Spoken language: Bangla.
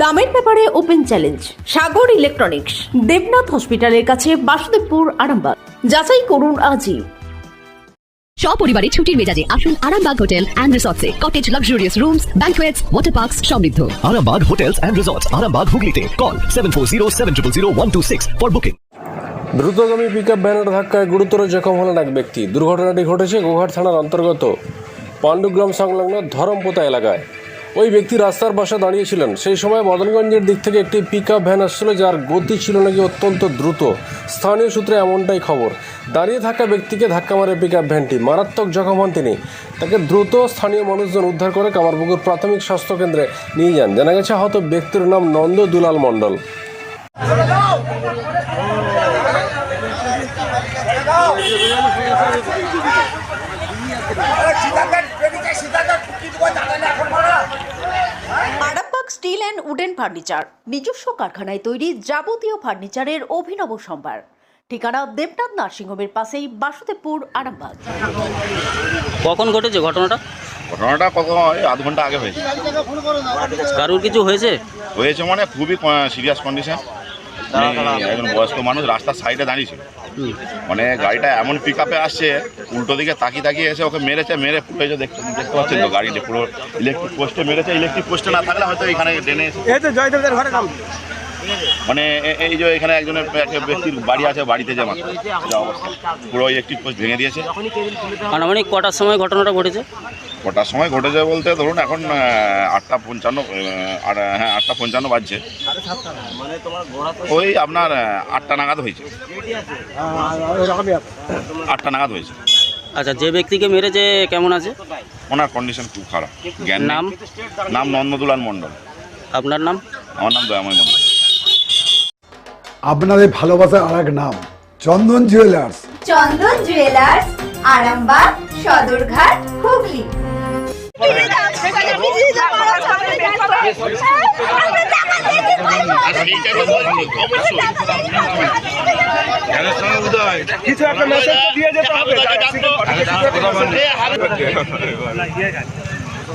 দামের ব্যাপারে open challenge Sagar electronics Debnath হসপিটালের কাছে বাসুদেবপুর আরামবাগ। যাচাই করুন আজই। সপরিবারে ছুটির মেজাজে আসুন Arambagh hotel and রিসর্টসে। Cottage luxurious rooms banquets water parks সমৃদ্ধ। Arambag Hotels and Resorts, Arambag Hooghly Call 740 for booking. দ্রুতগামী পিকআপ ভ্যানের ধাক্কায় গুরুতর জখম হলেন এক ব্যক্তি। দুর্ঘটনাটি ঘটেছে গোঘাট থানার অন্তর্গত পাণ্ডুগ্রাম সংলগ্ন ধরমপোতা এলাকায়। ওই ব্যক্তি রাস্তার পাশে দাঁড়িয়েছিলেন। সেই সময় মদনগঞ্জের দিক থেকে একটি পিকআপ ভ্যান আসছিল যার গতি ছিল নাকি অত্যন্ত দ্রুত। স্থানীয় সূত্রে এমনটাই খবর। দাঁড়িয়ে থাকা ব্যক্তিকে ধাক্কা মারে পিকআপ ভ্যানটি মারাত্মক জখম হন তিনি। তাকে দ্রুত স্থানীয় মানুষজন উদ্ধার করে কামারপুকুর প্রাথমিক স্বাস্থ্যকেন্দ্রে নিয়ে যান। জানা গেছে আহত ব্যক্তির নাম Nanda Dulal Mondal. Steel and wooden furniture নিজস্ব কারখানায় তৈরি যাবতীয় ফার্নিচারের অভিনব সম্ভার। ঠিকানা দেবনাথ নার্সিংহোমের পাশেই বাসুদেবপুর আরামবাগ। কখন ঘটেছে ঘটনাটা? ঘটনাটা কখন আধ ঘণ্টা আগে হয়েছে। কারুর কিছু হয়েছে? হয়েছে মানে খুবই সিরিয়াস কন্ডিশন একজন বয়স্ক মানুষ রাস্তার সাইডে দাঁড়িয়েছিল। মানে গাড়িটা এমন পিক আপে আসছে উল্টো দিকে তাকিয়ে তাকিয়ে এসে ওকে মেরেছে মেরে পুরো দেখতে দেখতে পাচ্ছেন তো গাড়িটা পুরো ইলেকট্রিক পোস্টে মেরেছে ইলেকট্রিক পোস্টে না থাকলে হয়তো এখানে ডেনে এসে মানে এই যে এখানে একজনের একটা ব্যক্তির বাড়ি আছে বাড়িতে যে মাত্র। যা অবস্থা। পুরো ইলেকট্রিক পোস্ট ভেঙে দিয়েছে। আনুমানিক কটার সময় ঘটনাটা ঘটেছে? কটার সময় ঘটেছে বলতে ধরুন এখন আটটা পঞ্চান্ন আর, হ্যাঁ আটটা পঞ্চান্ন বাজছে। ওই আপনার আটটা নাগাদ হয়েছে। আটটা নাগাদ হয়েছে। আচ্ছা যে ব্যক্তিকে মেরেছে কেমন আছে? ওনার কন্ডিশন খুব খারাপ। জ্ঞান। নাম? নাম নন্দদুলাল মণ্ডল। আপনার নাম? আমার নাম দয়াময় মণ্ডল। আপনাদের ভালোবাসার আর এক নাম চন্দন জুয়েলার্স চন্দন জুয়েলার্স আরামবাগ সদরঘাট হুগলি